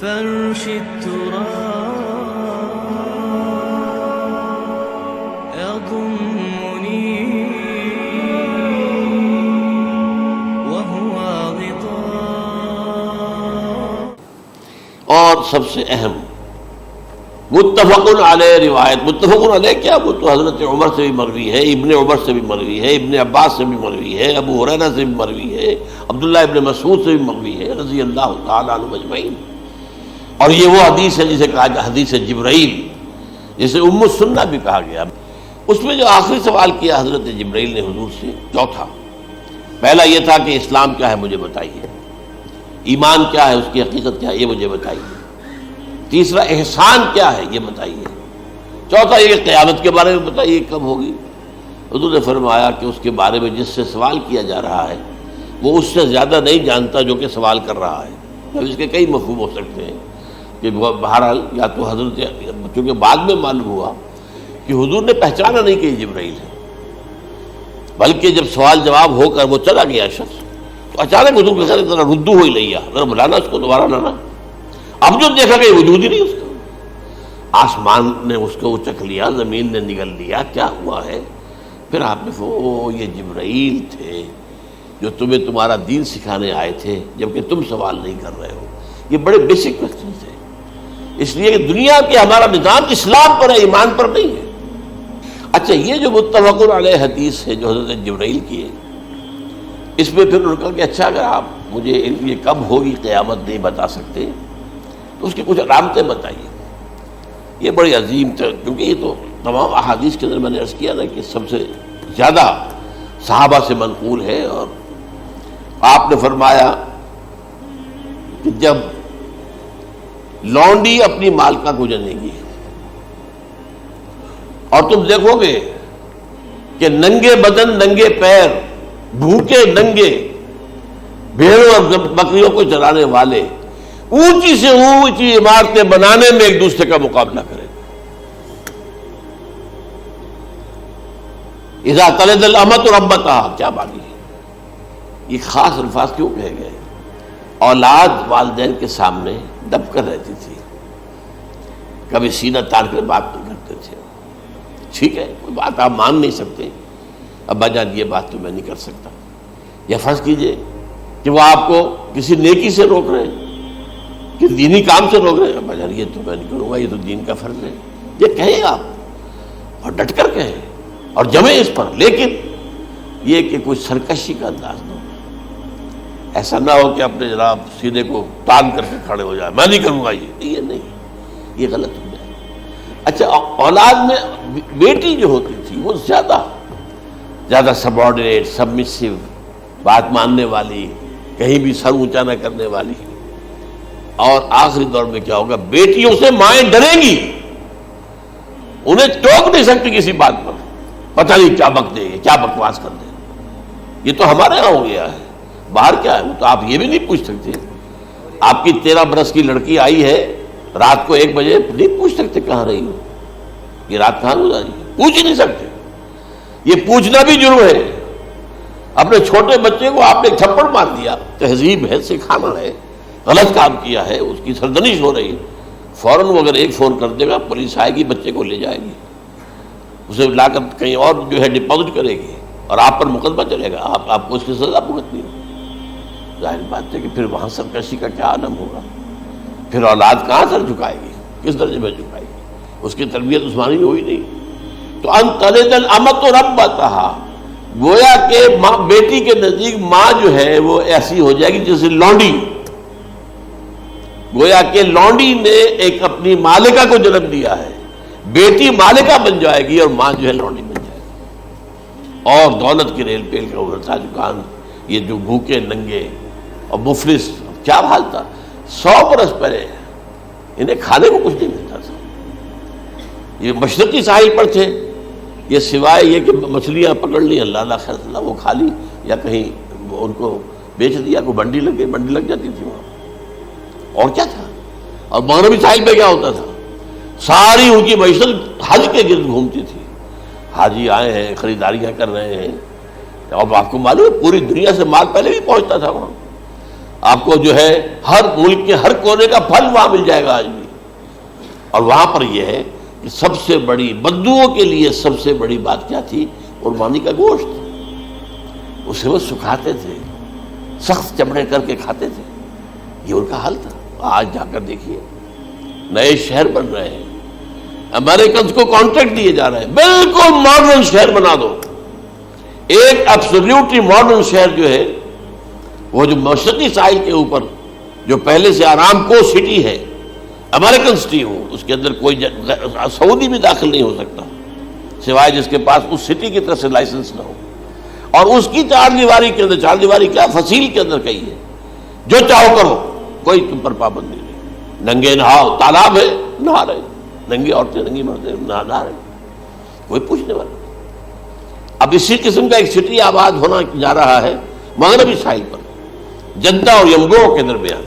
فرش التراب يضمني وهو غطاء. اور سب سے اہم متفق علیہ روایت متفق علیہ کیا؟ وہ تو حضرت عمر سے بھی مروی ہے، ابن عمر سے بھی مروی ہے، ابن عباس سے بھی مروی ہے، ابو حریرہ سے بھی مروی ہے، عبداللہ ابن مسعود سے بھی مروی ہے، رضی اللہ تعالیٰ عنہ مجمعین اور یہ وہ حدیث ہے جسے کہا حدیث جبرائیل، جسے ام السنہ بھی کہا گیا۔ اس میں جو آخری سوال کیا حضرت جبرائیل نے حضور سے، چوتھا۔ پہلا یہ تھا کہ اسلام کیا ہے مجھے بتائیے۔ ایمان کیا ہے، اس کی حقیقت کیا ہے، یہ مجھے بتائیے۔ تیسرا، احسان کیا ہے، یہ بتائیے۔ چوتھا، یہ قیامت کے بارے میں بتائیے کب ہوگی؟ حضور نے فرمایا کہ اس کے بارے میں جس سے سوال کیا جا رہا ہے، وہ اس سے زیادہ نہیں جانتا جو کہ سوال کر رہا ہے۔ اب اس کے کئی مفہوم ہو سکتے ہیں۔ کہ بہرحال یا تو حضرت چونکہ بعد میں معلوم ہوا کہ حضور نے پہچانا نہیں کہ یہ جبرائیل ہے۔ بلکہ جب سوال جواب ہو کر وہ چلا گیا شخص، تو اچانک حضور کے ساتھ ذرا ردو ہو ہی لیا ذرا بلانا اس کو دوبارہ لانا۔ اب جو دیکھا کہ وجود ہی نہیں اس کا۔ آسمان نے اس کو چکھ لیا، زمین نے نگل لیا، کیا ہوا ہے؟ پھر آپ نے وہ یہ جبرائیل تھے جو تمہیں تمہارا دین سکھانے آئے تھے، جبکہ تم سوال نہیں کر رہے ہو۔ یہ بڑے بیسک کوشچن تھے اس لیے کہ دنیا کے ہمارا نظام اسلام پر ہے، ایمان پر نہیں ہے۔ اچھا یہ جو متفق علیہ حدیث ہے جو حضرت جبرائیل کی ہے، اس میں پھر انہوں نے کہا کہ اچھا اگر آپ مجھے یہ کب ہوگی، قیامت نہیں بتا سکتے، تو اس کی کچھ علامتیں بتائیے۔ یہ بڑی عظیم تھا کیونکہ یہ تو تمام احادیث کے اندر میں نے عرض کیا نا کہ سب سے زیادہ صحابہ سے منقول ہے۔ اور آپ نے فرمایا کہ جب لونڈی اپنی مالکہ کو جنے گی۔ اور تم دیکھو گے کہ ننگے بدن، ننگے پیر، بھوکے، ننگے بھیڑوں اور بکریوں کو چلانے والے اونچی سے اونچی عمارتیں بنانے میں ایک دوسرے کا مقابلہ کریں۔ اذا تلد الامت اور امبتا کیا بانی یہ خاص الفاظ کیوں کہے گئے؟ اولاد والدین کے سامنے دب کر رہتی تھی۔ کبھی سینہ تاڑ کر بات نہیں کرتے تھے۔ ٹھیک ہے، کوئی بات آپ مان نہیں سکتے۔ ابا جان یہ بات تو میں نہیں کر سکتا۔ یا فرض کیجیے کہ وہ آپ کو کسی نیکی سے روک رہے ہیں۔ کہ دینی کام سے روک رہے ہیں۔ ابا جان یہ تو میں نہیں کروں گا، یہ تو دین کا فرض ہے۔ یہ کہیں آپ۔ اور ڈٹ کر کہیں۔ اور جمیں اس پر۔ لیکن یہ کہ کوئی سرکشی کا انداز نہ ایسا نہ ہو کہ اپنے جناب سیدھے کو تان کر کے کھڑے ہو جائے۔ میں نہیں کروں گا یہ۔ یہ نہیں۔ یہ غلط ہو جائے۔ اچھا اولاد میں بیٹی جو ہوتی تھی، وہ زیادہ زیادہ سبارڈینیٹ سبمسو بات ماننے والی، کہیں بھی سر اونچا نہ کرنے والی۔ اور آخری دور میں کیا ہوگا؟ بیٹیوں سے مائیں ڈریں گی۔ انہیں ٹوک نہیں سکتی کسی بات پر۔ پتہ نہیں کیا بک دے کیا بکواس کر دے یہ تو ہمارے یہاں ہو گیا ہے۔ باہر کیا ہے؟ تو آپ یہ بھی نہیں پوچھ سکتے۔ آپ کی تیرہ برس کی لڑکی آئی ہے، رات کو ایک بجے نہیں پوچھ سکتے کہاں رہی ہو۔ یہ رات کہاں گزاری؟ پوچھ ہی نہیں سکتے۔ یہ پوچھنا بھی جرم ہے۔ اپنے چھوٹے بچے کو آپ نے تھپڑ مار دیا۔ تہذیب ہے، سکھانا ہے، غلط کام کیا ہے، اس کی سردنش ہو رہی۔ ہے فوراً وہ اگر ایک فون کر دے گا، پولیس آئے گی، بچے کو لے جائے گی۔ اسے لا کر کہیں اور جو ہے ڈپازٹ کرے گی۔ اور آپ پر مقدمہ چلے گا۔ آپ آپ کو اس کی سزا بھگتنی ہو ظاہر بات ہے کہ پھر وہاں سرکشی کا کیا عالم ہوگا؟ پھر اولاد کہاں سر جھکائے گی؟ کس درجے میں جھکائے گی؟ اس کی تربیت عثمانی ہوئی نہیں۔ تو ان تلد الامت و رب کہا گویا کہ ماں بیٹی کے نزدیک ماں جو ہے وہ ایسی ہو جائے گی جیسے لونڈی گویا کہ لونڈی نے ایک اپنی مالکہ کو جنم دیا ہے۔ بیٹی مالکہ بن جائے گی اور ماں جو ہے لونڈی بن جائے گی۔ اور دولت کی ریل پیل کا ابھرتا دکان، یہ جو بھوکے ننگے اور مفلس، کیا حال تھا؟ سو برس پہلے انہیں کھانے کو کچھ نہیں ملتا تھا۔ یہ مشرقی ساحل پر تھے۔ یہ سوائے یہ کہ مچھلیاں پکڑ لی اللہ اللہ خیر اللہ وہ کھا لی یا کہیں ان کو بیچ دیا، کوئی بنڈی لگ گئی، بنڈی لگ جاتی تھی وہاں۔ اور کیا تھا؟ اور مغربی ساحل پہ کیا ہوتا تھا؟ ساری ان کی معیشت حج کے گرد گھومتی تھی۔ حاجی آئے ہیں، خریداریاں کر رہے ہیں۔ اب آپ کو معلوم ہے، پوری دنیا سے مال پہلے بھی پہنچتا تھا وہاں۔ آپ کو جو ہے ہر ملک کے ہر کونے کا پھل وہاں مل جائے گا آج بھی۔ اور وہاں پر یہ ہے کہ سب سے بڑی بدوؤں کے لیے سب سے بڑی بات کیا تھی؟ قربانی کا گوشت۔ اسے وہ سکھاتے تھے، سخت چمڑے کر کے کھاتے تھے۔ یہ ان کا حل تھا۔ آج جا کر دیکھیے، نئے شہر بن رہے ہیں۔ امریکنز کو کانٹریکٹ دیے جا رہے ہیں۔ بالکل ماڈرن شہر بنا دو۔ ایک ابسلیوٹلی ماڈرن شہر جو ہے وہ جو مشرقی ساحل کے اوپر جو پہلے سے آرام کو سٹی ہے، امریکن سٹی ہو، اس کے اندر کوئی سعودی بھی داخل نہیں ہو سکتا۔ سوائے جس کے پاس اس سٹی کی طرف سے لائسنس نہ ہو۔ اور اس کی چار دیواری کے اندر، چار دیواری کیا فصیل کے اندر کہی ہے۔ جو چاہو کرو، کوئی تم پر پابندی نہیں ننگے نہاؤ، تالاب ہے، نہا رہے۔ ننگی عورتیں، ننگی مرد نہا رہے۔ کوئی پوچھنے والا اب اسی قسم کا ایک سٹی آباد ہونا جا رہا ہے مغربی ساحل پر۔ جدہ اور یمگو کے درمیان۔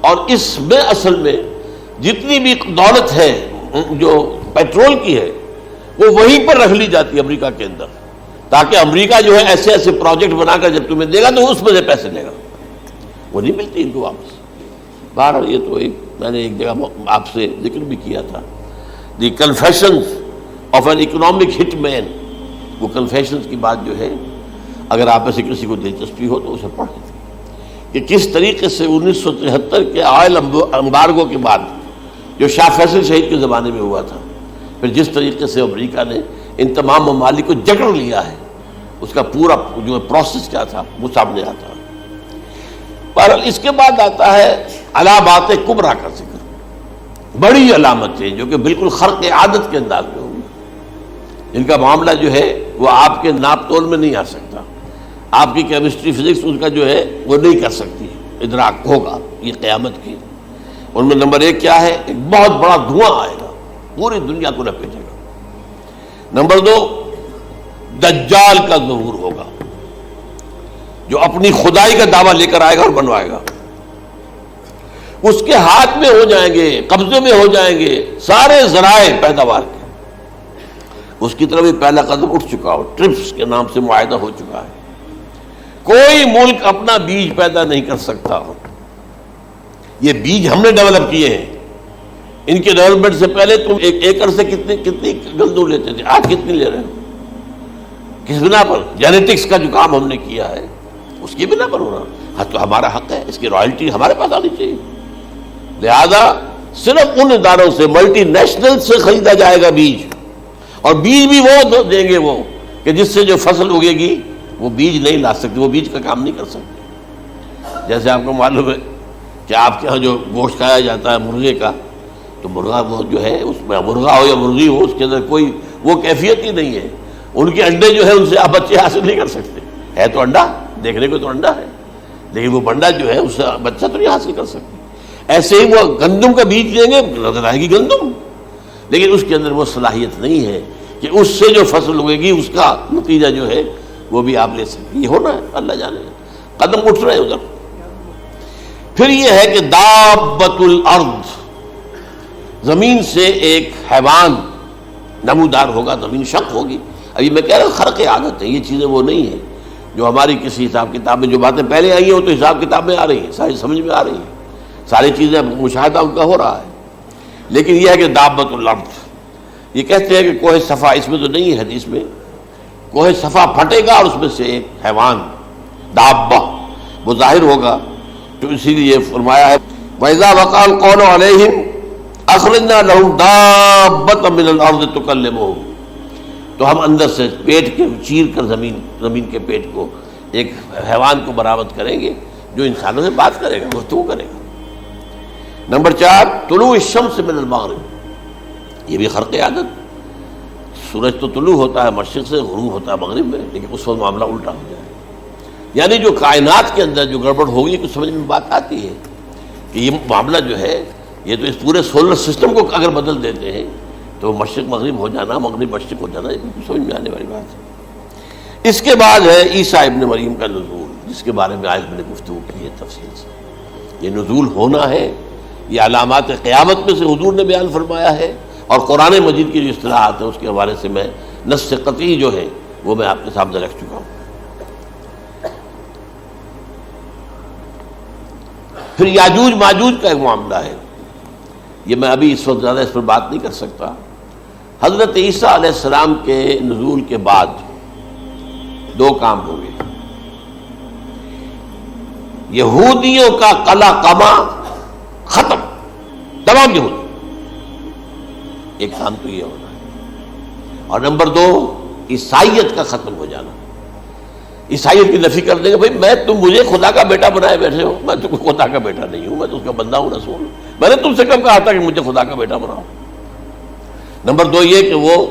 اور اس میں اصل میں جتنی بھی دولت ہے، جو پیٹرول کی ہے، وہ وہیں پر رکھ لی جاتی ہے امریکہ کے اندر۔ تاکہ امریکہ جو ہے ایسے ایسے پروجیکٹ بنا کر جب تمہیں دے گا تو اس میں سے پیسے لے گا۔ وہ نہیں ملتی ان کو واپس۔ باہر یہ تو ایک، میں نے ایک جگہ آپ سے ذکر بھی کیا تھا۔ The confession of an economic hit man. وہ کنفیشنز کی بات جو ہے، اگر آپ میں سے کسی کو دلچسپی ہو تو اسے پڑھیں کہ کس طریقے سے انیس سو تہتر کے آئل امبارگو کے بعد جو شاہ فیصل شہید کے زمانے میں ہوا تھا، پھر جس طریقے سے امریکہ نے ان تمام ممالک کو جکڑ لیا ہے، اس کا پورا جو پروسیس کیا تھا وہ سامنے آتا ہے پر اس کے بعد آتا ہے علامات کبرا کا ذکر۔ بڑی علامتیں جو کہ بالکل خرق عادت کے انداز میں ہوں گی۔ جن کا معاملہ جو ہے، وہ آپ کے ناپ تول میں نہیں آ سکتا۔ آپ کی کیمسٹری فزکس اس کا جو ہے، وہ نہیں کر سکتی. ادراک ہوگا. یہ قیامت کی. ان میں نمبر ایک کیا ہے؟ ایک بہت بڑا دھواں آئے گا. پوری دنیا کو لپیٹے گا. نمبر دو، دجال کا ظہور ہوگا. جو اپنی خدائی کا دعویٰ لے کر آئے گا اور بنوائے گا. اس کے ہاتھ میں ہو جائیں گے، قبضے میں ہو جائیں گے، سارے ذرائع پیداوار کے. اس کی طرف بھی پہلا قدم اٹھ چکا ہو. ٹرپس کے نام سے معاہدہ ہو چکا ہے. کوئی ملک اپنا بیج پیدا نہیں کر سکتا۔ یہ بیج ہم نے ڈیولپ کیے ہیں۔ ان کے ڈیولپمنٹ سے پہلے تم ایک ایکڑ سے کتنی کتنی گندم لیتے تھے؟ آج کتنی لے رہے ہو کس بنا پر؟ جینیٹکس کا جو کام ہم نے کیا ہے، اس کی بنا پر ہو رہا ہاں تو ہمارا حق ہے، اس کی رائلٹی ہمارے پاس آنی چاہیے۔ لہذا صرف ان اداروں سے ملٹی نیشنل سے خریدا جائے گا بیج۔ اور بیج بھی وہ دیں گے وہ، کہ جس سے جو فصل اگے گی وہ بیج نہیں لا سکتے، وہ بیج کا کام نہیں کر سکتے۔ جیسے آپ کو معلوم ہے کہ آپ کے یہاں جو گوشت کھایا جاتا ہے مرغے کا، تو مرغا وہ جو ہے، اس میں مرغا ہو یا مرغی ہو، اس کے اندر کوئی وہ کیفیت ہی نہیں ہے۔ ان کے انڈے جو ہے ان سے آپ بچے حاصل نہیں کر سکتے۔ ہے تو انڈا، دیکھنے کو تو انڈا ہے، لیکن وہ بنڈا جو ہے، اس سے بچہ تو نہیں حاصل کر سکتے۔ ایسے ہی وہ گندم کا بیج دیں گے نظر آئے گی گندم۔ لیکن اس کے اندر وہ صلاحیت نہیں ہے کہ اس سے جو فصل ہوئے گی، اس کا نتیجہ جو ہے وہ بھی آپ لے سکتے یہ ہونا ہے، اللہ جانے۔ قدم اٹھ رہے ادھر۔ پھر یہ ہے کہ دابت الارض۔ زمین سے ایک حیوان نمودار ہوگا، زمین شک ہوگی۔ ابھی میں کہہ رہا ہوں، خرق عادت ہے۔ یہ چیزیں وہ نہیں ہیں۔ جو ہماری کسی حساب کتاب میں جو باتیں پہلے آئی ہیں، وہ تو حساب کتاب میں آ رہی ہیں۔ ساری سمجھ میں آ رہی ہیں۔ ساری چیزیں مشاہدہ ان کا ہو رہا ہے۔ لیکن یہ ہے کہ دابت الارض۔ یہ کہتے ہیں کہ کوئی صفا اس میں تو نہیں ہے، حدیث میں۔ کوہ صفا پھٹے گا اور اس میں سے ایک حیوان دابا وہ ظاہر ہوگا، تو اسی لیے فرمایا ہے ویزا وقال کون علیہم اخرجنا لہم دابت من الارض تکلمو تو ہم اندر سے پیٹ کے چیر کر زمین زمین کے پیٹ کو ایک حیوان کو برآمد کریں گے، جو انسانوں سے بات کرے گا، گفتگو کرے گا۔ نمبر چار، طلوع الشمس من المغرب۔ یہ بھی خرق عادت۔ سورج تو طلوع ہوتا ہے، مشرق سے غروب ہوتا ہے، مغرب میں، لیکن اس وقت معاملہ الٹا ہو جائے یعنی جو کائنات کے اندر جو گڑبڑ ہوگی، کچھ سمجھ میں بات آتی ہے کہ یہ معاملہ جو ہے، یہ تو اس پورے سولر سسٹم کو اگر بدل دیتے ہیں، تو مشرق، مغرب ہو جانا، مغرب، مشرق ہو جانا، یہ بالکل سمجھ میں آنے والی بات ہے۔ اس کے بعد ہے عیسیٰ ابن مریم کا نزول، جس کے بارے میں آج میں نے گفتگو کی ہے تفصیل سے۔ یہ نزول ہونا ہے، یہ علامات قیامت میں سے حضور نے بیان فرمایا ہے۔ اور قرآن مجید کی جو اصطلاحات ہیں، اس کے حوالے سے میں نس قطعی جو ہے، وہ میں آپ کے سامنے رکھ چکا ہوں۔ پھر یاجوج ماجوج کا ایک معاملہ ہے۔ یہ میں ابھی اس وقت زیادہ اس پر بات نہیں کر سکتا۔ حضرت عیسیٰ علیہ السلام کے نزول کے بعد دو کام ہو گئے یہودیوں کا قلا قما ختم، تمام یہودی ایک کام تو یہ ہونا ہے۔ اور نمبر دو، عیسائیت کا ختم ہو جانا۔ عیسائیت کی نفی کر دیں گے بھائی، میں تم مجھے خدا کا بیٹا بنائے بیٹھے ہو۔ میں تم خدا کا بیٹا نہیں ہوں، میں تو اس کا بندہ ہوں، رسول۔ میں نے تم سے کب کہا تھا کہ مجھے خدا کا بیٹا بناؤ؟ نمبر دو یہ کہ وہ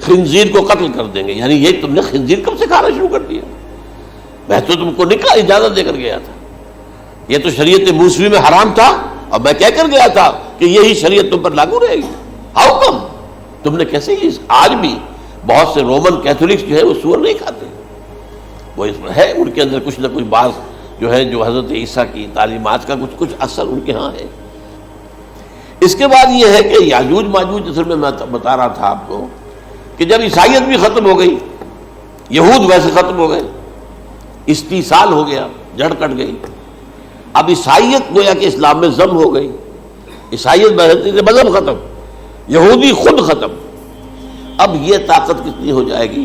خنزیر کو قتل کر دیں گے۔ یعنی یہ تم نے خنزیر کب سے کھانا شروع کر دیا؟ میں تو تم کو نکاح، اجازت دے کر گیا تھا۔ یہ تو شریعت موسوی میں حرام تھا اور میں کہہ کر گیا تھا کہ یہی شریعت تم پر لاگو رہے گی۔ ہاؤ کم تم نے کیسے آج بھی بہت سے رومن کیتھولکس جو ہے وہ سور نہیں کھاتے؟ وہ اس میں ہے ان کے اندر کچھ نہ کچھ بعض جو ہے جو حضرت عیسیٰ کی تعلیمات کا کچھ کچھ اثر ان کے ہاں ہے۔ اس کے بعد یہ ہے کہ یاجوج ماجوج اصل میں میں بتا رہا تھا آپ کو کہ جب عیسائیت بھی ختم ہو گئی، یہود ویسے ختم ہو گئے استیصال ہو گیا، جڑ کٹ گئی۔ اب عیسائیت گویا کہ اسلام میں ضم ہو گئی۔ عیسائیت مذہب ختم۔ یہودی خود ختم۔ اب یہ طاقت کتنی ہو جائے گی؟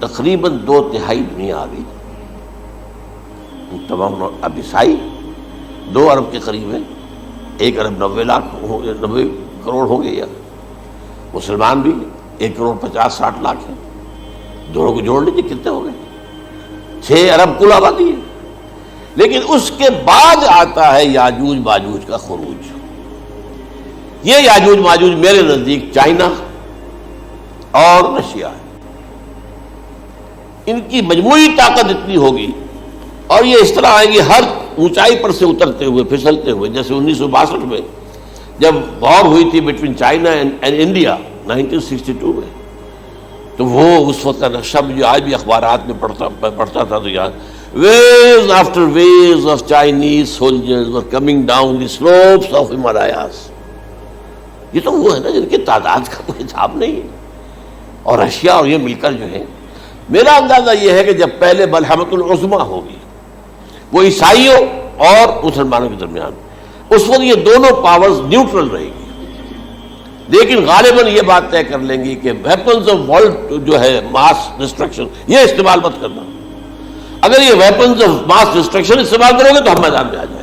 تقریباً دو تہائی دنیا آ گئی۔ تمام اب عیسائی، دو ارب کے قریب ہے ایک ارب نوے لاکھ نوے کروڑ ہو گئے یا۔ مسلمان بھی ایک کروڑ پچاس ساٹھ لاکھ ہیں۔ دونوں کو جوڑ لیجیے کتنے ہو گئے؟ چھ ارب کل آبادی ہے۔ لیکن اس کے بعد آتا ہے یاجوج باجوج کا خروج۔ یہ یاجوج ماجوج میرے نزدیک چائنا اور رشیا ہے۔ ان کی مجموعی طاقت اتنی ہوگی اور یہ اس طرح آئیں گے ہر اونچائی پر سے اترتے ہوئے، پھسلتے ہوئے، جیسے انیس سو باسٹھ میں جب وار ہوئی تھی between China and India nineteen sixty two میں۔ تو وہ اس وقت کا نقشہ جو آج بھی اخبارات میں پڑھتا پڑھتا تھا تو یاد waves after waves of Chinese soldiers coming down the slopes of Himalayas یہ تو وہ ہے نا جن کی تعداد کا کوئی حساب نہیں ہے۔ اور رشیا اور یہ مل کر جو ہے، میرا اندازہ یہ ہے کہ جب پہلے بلحمت العظما ہوگی وہ عیسائیوں اور مسلمانوں کے درمیان، اس وقت یہ دونوں پاورز نیوٹرل رہے گی۔ لیکن غالباً یہ بات طے کر لیں گی کہ ویپنز آف ورلڈ جو ہے ماس ڈسٹرکشن یہ استعمال مت کرنا۔ اگر یہ ویپنز آف ماس ڈسٹرکشن استعمال کرو گے تو ہم میدان میں آ جائیں۔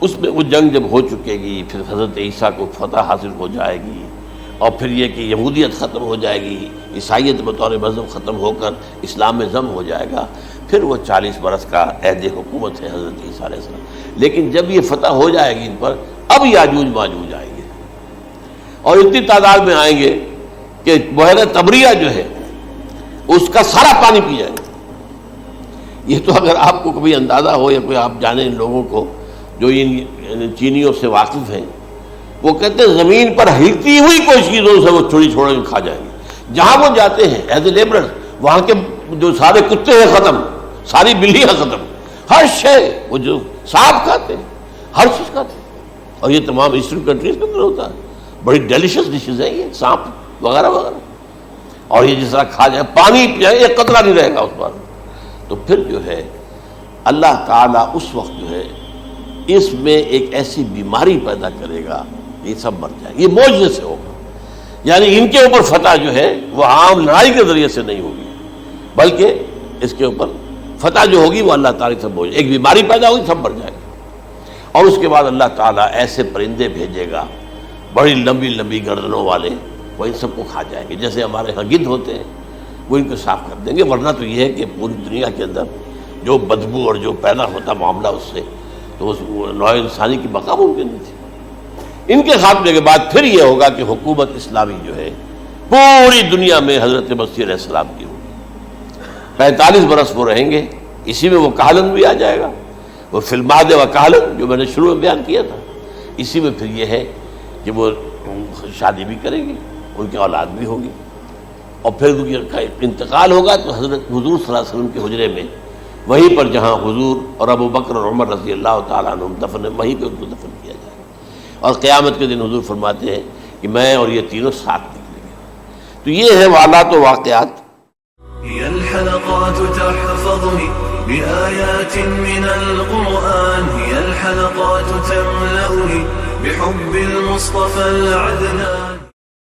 اس میں وہ جنگ جب ہو چکے گی، پھر حضرت عیسیٰ کو فتح حاصل ہو جائے گی، اور پھر یہ کہ یہودیت ختم ہو جائے گی، عیسائیت بطور مذہب ختم ہو کر اسلام میں ضم ہو جائے گا، پھر وہ چالیس برس کا عہد حکومت ہے حضرت عیسیٰ علیہ السلام۔ لیکن جب یہ فتح ہو جائے گی ان پر، اب یاجوج ماجوج آئیں گے۔ اور اتنی تعداد میں آئیں گے کہ بحیر تبریہ جو ہے، اس کا سارا پانی پی جائے۔ گا یہ تو اگر آپ کو کبھی اندازہ ہو یا کوئی آپ جانیں ان لوگوں کو جو ان یعنی چینیوں سے واقف ہیں، وہ کہتے ہیں زمین پر ہلتی ہوئی کوئی چیزوں سے وہ چھوڑی چھوڑ کے کھا جائیں گے جہاں وہ جاتے ہیں ایز اے لیبر وہاں کے جو سارے کتے ہیں، ختم۔ ساری بلیاں ختم۔ ہر شے، وہ جو سانپ کھاتے ہیں، ہر چیز کھاتے ہیں۔ اور یہ تمام ایسٹرن کنٹریز کے اندر ہوتا ہے۔ بڑی ڈیلیشس ڈشز ہیں یہ، سانپ وغیرہ وغیرہ۔ اور یہ جس طرح کھا جائے، پانی پی جائے ایک قطرہ نہیں رہے گا اس پر تو پھر جو ہے، اللہ تعالیٰ اس وقت جو ہے اس میں ایک ایسی بیماری پیدا کرے گا، یہ سب مر جائے یہ موجے سے ہوگا۔ یعنی ان کے اوپر فتح جو ہے، وہ عام لڑائی کے ذریعے سے نہیں ہوگی، بلکہ اس کے اوپر فتح جو ہوگی، وہ اللہ تعالیٰ سب ہو ایک بیماری پیدا ہوگی، سب مر جائے گی۔ اور اس کے بعد اللہ تعالیٰ ایسے پرندے بھیجے گا، بڑی لمبی لمبی گردنوں والے، وہ ان سب کو کھا جائیں گے۔ جیسے ہمارے یہاں گد ہوتے ہیں، وہ ان کو صاف کر دیں گے۔ ورنہ تو یہ ہے کہ پوری دنیا کے اندر جو بدبو اور جو پیدا ہوتا معاملہ اس سے تو اس نوع انسانی کی بقا ممکن نہیں تھی۔ ان کے خاتمے کے بعد پھر یہ ہوگا کہ حکومت اسلامی جو ہے، پوری دنیا میں حضرت مسیح علیہ السلام کی ہوگی۔ پینتالیس برس وہ رہیں گے، اسی میں وہ کالن بھی آ جائے گا۔ وہ فلماد و کالن جو میں نے شروع میں بیان کیا تھا۔ اسی میں پھر یہ ہے کہ وہ شادی بھی کریں گے ان کی اولاد بھی ہوگی۔ اور پھر انتقال ہوگا تو حضرت حضور صلی اللہ علیہ وسلم کے حجرے میں وہیں پر جہاں حضور اور ابو بکر اور عمر رضی اللہ تعالیٰ عنہ دفن وہیں پہ ان کو دفن کیا جائے۔ اور قیامت کے دن حضور فرماتے ہیں کہ میں اور یہ تینوں ساتھ نکلیں گے۔ تو یہ ہے والات و واقعات۔ الحلقات تحفظني بآيات من القرآن هي الحلقات تملأني بحب المصطفى العدنان۔